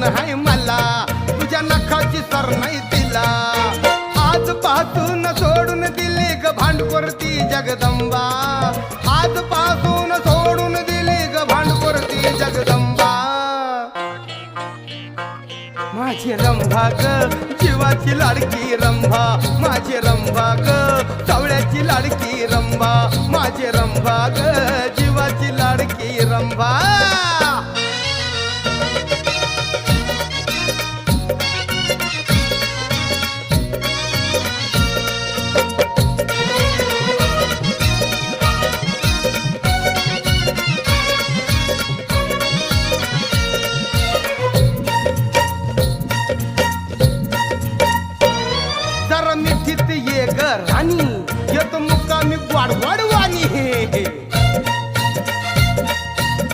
मान हाय मला. तुझ्या नखाची सर नाही तिला. आज पासून सोडून दिली ग भांडकोरती जगदंबा. आज पासून सोडून दिली ग भांडकोरती जगदंबा. माझी रंभा ग जीवाची लाडकी रंभा. माझी रंभा ग चवळ्याची लाडकी रंभा. माझी रंभा ग जीवाची लाडकी रंभा. मिठीत ये ग राणी. येत मुकामी वाढ वाढ